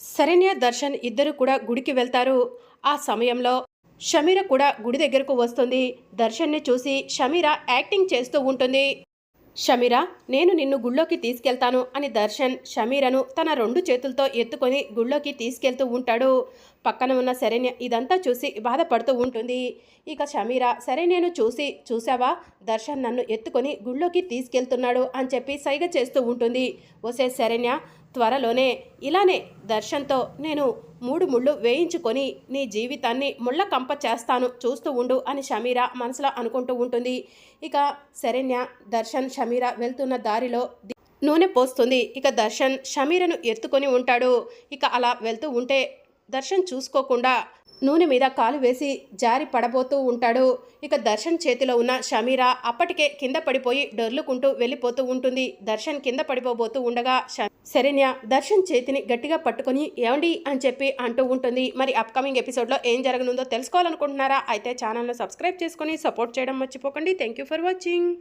శరణ్య దర్శన్ ఇద్దరు కూడా గుడికి వెళ్తారు. ఆ సమయంలో షమీర కూడా గుడి దగ్గరకు వస్తుంది. దర్శన్ని చూసి షమీర యాక్టింగ్ చేస్తూ ఉంటుంది. షమీర నేను నిన్ను గుళ్ళోకి తీసుకెళ్తాను అని దర్శన్ షమీరను తన రెండు చేతులతో ఎత్తుకొని గుళ్ళోకి తీసుకెళ్తూ ఉంటాడు. పక్కన ఉన్న శరణ్య ఇదంతా చూసి బాధపడుతూ ఉంటుంది. ఇక షమీర సరే నేను చూసి చూసావా? దర్శన్ నన్ను ఎత్తుకొని గుళ్ళోకి తీసుకెళ్తున్నాడు అని చెప్పి సైగ చేస్తూ ఉంటుంది. ఒసే శరణ్య త్వరలోనే. ఇలానే దర్శన్తో నేను మూడు ముళ్ళు వేయించుకొని నీ జీవితాన్ని ముళ్ళ కంప చేస్తాను చూస్తూ ఉండు అని షమీర మనసులో అనుకుంటూ ఉంటుంది. ఇక శరణ్య దర్శన్ షమీర వెళ్తున్న దారిలో నూనె పోస్తుంది. ఇక దర్శన్ షమీరను ఎత్తుకొని ఉంటాడు. ఇక అలా వెళ్తూ ఉంటే దర్శన్ చూసుకోకుండా నూనె మీద కాలు వేసి జారి పడబోతూ ఉంటాడు. ఇక దర్శన్ చేతిలో ఉన్న షమీరా అప్పటికే కింద పడిపోయి డొర్లుకుంటూ వెళ్ళిపోతూ ఉంటుంది. దర్శన్ కింద పడిపోబోతూ ఉండగా ష- శరణ్య దర్శన్ చేతిని గట్టిగా పట్టుకొని ఏమండి అని చెప్పి అంటూ ఉంటుంది. మరి అప్కమింగ్ ఎపిసోడ్లో ఏం జరగనుందో తెలుసుకోవాలనుకుంటున్నారా? అయితే ఛానల్ను సబ్స్క్రైబ్ చేసుకొని సపోర్ట్ చేయడం మర్చిపోకండి. Thank you for watching